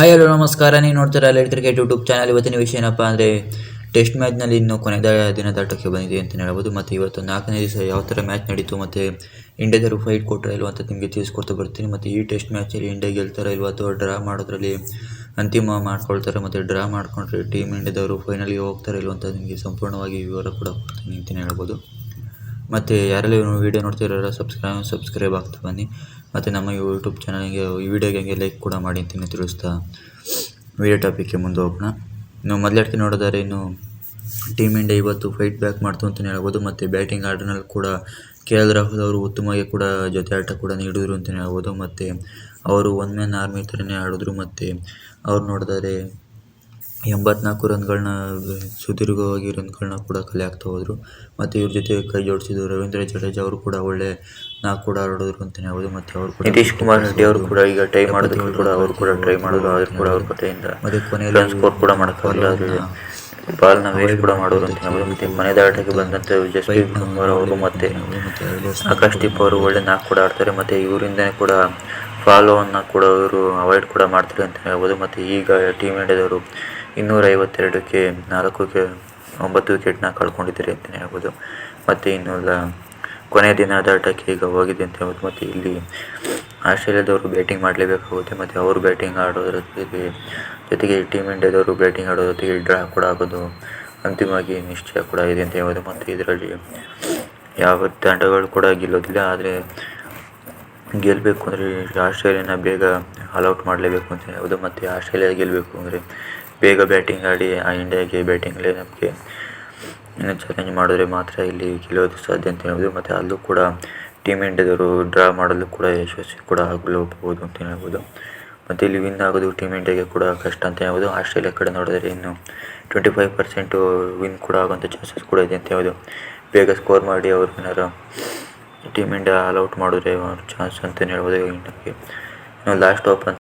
Hi hello ನಮಸ್ಕಾರ. ನೀವು ನೋಡ್ತೀರಾ ಲೈಟ್ ಕ್ರಿಕೆಟ್ ಯೂಟ್ಯೂಬ್ ಚಾನಲ್ ಇವತ್ತಿನ ವಿಷಯ ಏನಪ್ಪ ಅಂದರೆ ಟೆಸ್ಟ್ ಮ್ಯಾಚ್ನಲ್ಲಿ ಇನ್ನು ಕೊನೆಯ ದಿನದಾಟಕ್ಕೆ ಬಂದಿದೆ ಅಂತ ಹೇಳ್ಬೋದು. ಮತ್ತು ಇವತ್ತು ನಾಲ್ಕನೇ ದಿವಸ ಯಾವ ಥರ ಮ್ಯಾಚ್ ನಡೀತು, ಮತ್ತು ಇಂಡಿಯಾದವರು ಫೈಟ್ ಕೊಟ್ಟರೆ ಇಲ್ವ ಅಂತ ನಿಮಗೆ ತಿಳಿಸ್ಕೊಡ್ತಾ ಬರ್ತೀನಿ. ಮತ್ತು ಈ ಟೆಸ್ಟ್ ಮ್ಯಾಚಲ್ಲಿ ಇಂಡಿಯಾ ಗೆಲ್ತಾರಾ ಇಲ್ವ ಅಥವಾ ಡ್ರಾ ಮಾಡೋದ್ರಲ್ಲಿ ಅಂತಿಮ ಮಾಡ್ಕೊಳ್ತಾರೆ ಮತ್ತು ಡ್ರಾ ಮಾಡ್ಕೊಂಡ್ರೆ ಟೀಮ್ ಇಂಡಿಯಾದವರು ಫೈನಲ್ಗೆ ಹೋಗ್ತಾರೆ ಇಲ್ವಾ ಅಂತ ನಿಮಗೆ ಸಂಪೂರ್ಣವಾಗಿ ವಿವರ ಕೂಡ ಕೊಡ್ತೀನಿ ಅಂತಲೇ ಹೇಳ್ಬೋದು. ಮತ್ತು ಯಾರೆಲ್ಲ ವೀಡಿಯೋ ನೋಡ್ತಿರೋ ಸಬ್ಸ್ಕ್ರೈಬ್ ಸಬ್ಸ್ಕ್ರೈಬ್ ಆಗ್ತಾ ಬನ್ನಿ. ಮತ್ತು ನಮ್ಮ ಯೂಟ್ಯೂಬ್ ಚಾನಲ್ಗೆ ಈ ವಿಡಿಯೋಗೆ ಹಂಗೆ ಲೈಕ್ ಕೂಡ ಮಾಡಿ ಅಂತೀನಿ ತಿಳಿಸ್ತಾ. ವೀಡಿಯೋ ಟಾಪಿಕ್ಗೆ ಮುಂದೆ ಹೋಗೋಣ ಇನ್ನು ಮೊದಲಾಡ್ತಿ ನೋಡೋದಾದ್ರೆ ಇನ್ನು ಟೀಮ್ ಇಂಡಿಯಾ ಇವತ್ತು ಫೈಟ್ ಬ್ಯಾಕ್ ಮಾಡ್ತು ಅಂತಲೇ ಹೇಳ್ಬೋದು. ಮತ್ತು ಬ್ಯಾಟಿಂಗ್ ಆರ್ಡರ್ನಲ್ಲಿ ಕೂಡ ಕೆ ಎಲ್ ರಾಹುಲ್ ಅವರು ಉತ್ತಮವಾಗಿ ಕೂಡ ಜೊತೆ ಆಟ ಕೂಡ ನೀಡಿದ್ರು ಅಂತಲೇ ಹೇಳ್ಬೋದು. ಮತ್ತು ಅವರು ಒನ್ ಮ್ಯಾನ್ ಆರ್ಮಿ ಥರನೇ ಆಡಿದ್ರು. ಮತ್ತು ಅವ್ರು ನೋಡಿದರೆ ಎಂಬತ್ನಾಲ್ಕು ರನ್ಗಳನ್ನ ಸುದೀರ್ಘವಾಗಿ ರನ್ಗಳನ್ನ ಕೂಡ ಕಲೆ ಹಾಕ್ತಾ ಹೋದರು. ಮತ್ತು ಇವ್ರ ಜೊತೆ ಕೈ ಜೋಡಿಸಿದ್ರು ರವೀಂದ್ರ ಜಡೇಜಾ ಅವರು ಕೂಡ ಒಳ್ಳೆ ನಾಲ್ಕು ಕೂಡ ಆಡೋದ್ರು ಅಂತಲೇ ಹೇಳ್ಬೋದು. ಮತ್ತು ಅವರು ಕೂಡ ನಿತೀಶ್ ಕುಮಾರ್ ರೆಡ್ಡಿ ಅವರು ಕೂಡ ಈಗ ಟ್ರೈ ಮಾಡಿದ್ರು ಕೂಡ ಅವರು ಕೂಡ ಟ್ರೈ ಮಾಡಿದ್ರು ಆದರೂ ಕೂಡ ಅವ್ರ ಕಡೆಯಿಂದ ಮತ್ತು ಕೊನೆಯಲ್ಲಿ ಸ್ಕೋರ್ ಕೂಡ ಮಾಡೋಕ್ಕಾಗಲ್ಲ ಬಾಲ್ನ ವೇಸ್ಟ್ ಕೂಡ ಮಾಡೋರು ಅಂತ ಹೇಳ್ಬೋದು. ಮತ್ತೆ ಮನೆ ದಾಟಕ್ಕೆ ಬಂದಂತೆ ಜಸ್ಪ್ರೀತ್ ಕುಮಾರ್ ಅವರು ಮತ್ತೆ ಆಕಾಶ್ ದೀಪ್ ಅವರು ಒಳ್ಳೆ ನಾಲ್ಕು ಕೂಡ ಆಡ್ತಾರೆ. ಮತ್ತೆ ಇವರಿಂದನೇ ಕೂಡ ಫಾಲೋವನ್ನು ಕೂಡ ಇವರು ಅವಾಯ್ಡ್ ಕೂಡ ಮಾಡ್ತಾರೆ ಅಂತ ಹೇಳ್ಬೋದು. ಮತ್ತು ಈಗ ಟೀಮ್ ಇಂಡಿಯಾದವರು ಇನ್ನೂರ ಐವತ್ತೆರಡಕ್ಕೆ ನಾಲ್ಕು ಕೆ ಒಂಬತ್ತು ವಿಕೆಟ್ನ ಕಳ್ಕೊಂಡಿದ್ದಾರೆ ಅಂತಲೇ ಹೇಳ್ಬೋದು. ಮತ್ತು ಇನ್ನು ಕೊನೆಯ ಕೊನೆಯ ದಿನದಾಟಕ್ಕೆ ಈಗ ಹೋಗಿದೆ ಅಂತ ಹೇಳ್ಬೋದು. ಮತ್ತು ಇಲ್ಲಿ ಆಸ್ಟ್ರೇಲಿಯಾದವರು ಬ್ಯಾಟಿಂಗ್ ಮಾಡಲೇಬೇಕಾಗುತ್ತೆ. ಮತ್ತು ಅವರು ಬ್ಯಾಟಿಂಗ್ ಆಡೋದ್ರ ಜೊತೆಗೆ ಜೊತೆಗೆ ಟೀಮ್ ಇಂಡಿಯಾದವರು ಬ್ಯಾಟಿಂಗ್ ಆಡೋದ್ರ ಜೊತೆಗೆ ಡ್ರಾ ಕೂಡ ಆಗೋದು ಅಂತಿಮವಾಗಿ ನಿಶ್ಚಯ ಕೂಡ ಇದೆ ಅಂತ ಹೇಳ್ಬೋದು. ಮತ್ತು ಇದರಲ್ಲಿ ಯಾವ ತಂಡಗಳು ಕೂಡ ಗೆಲ್ಲೋದಿಲ್ಲ. ಆದರೆ ಗೆಲ್ಲಬೇಕು ಅಂದರೆ ಆಸ್ಟ್ರೇಲಿಯಾನ ಬೇಗ ಆಲ್ಔಟ್ ಮಾಡಲೇಬೇಕು ಅಂತ ಹೇಳ್ಬೋದು ಮತ್ತು ಆಸ್ಟ್ರೇಲಿಯಾ ಗೆಲ್ಲಬೇಕು ಅಂದರೆ ಬೇಗ ಬ್ಯಾಟಿಂಗ್ ಆಡಿ ಆ ಇಂಡಿಯಾಗೆ ಬ್ಯಾಟಿಂಗ್ ಲೈನಪ್ಗೆ ಇನ್ನು ಚಾಲೆಂಜ್ ಮಾಡಿದ್ರೆ ಮಾತ್ರ ಇಲ್ಲಿ ಗೆಲ್ಲೋದು ಸಾಧ್ಯ ಅಂತ ಹೇಳ್ಬೋದು. ಮತ್ತು ಅಲ್ಲೂ ಕೂಡ ಟೀಮ್ ಇಂಡಿಯಾದವರು ಡ್ರಾ ಮಾಡಲು ಕೂಡ ಯಶಸ್ವಿ ಕೂಡ ಆಗಲೂಬಹುದು ಅಂತ ಹೇಳ್ಬೋದು. ಮತ್ತು ಇಲ್ಲಿ ವಿನ್ ಆಗೋದು ಟೀಮ್ ಇಂಡಿಯಾಗೆ ಕೂಡ ಕಷ್ಟ ಅಂತ ಹೇಳ್ಬೋದು. ಆಸ್ಟ್ರೇಲಿಯಾ ಕಡೆ ನೋಡಿದ್ರೆ ಇನ್ನು ಟ್ವೆಂಟಿ ಫೈವ್ ಪರ್ಸೆಂಟು ವಿನ್ ಕೂಡ ಆಗೋಂಥ ಚಾನ್ಸಸ್ ಕೂಡ ಇದೆ ಅಂತ ಹೇಳ್ಬೋದು. ಬೇಗ ಸ್ಕೋರ್ ಮಾಡಿ ಅವ್ರು ಏನಾರು ಟೀಮ್ ಇಂಡಿಯಾ ಆಲ್ಔಟ್ ಮಾಡಿದ್ರೆ ಚಾನ್ಸ್ ಅಂತಲೇ ಹೇಳ್ಬೋದು. Last open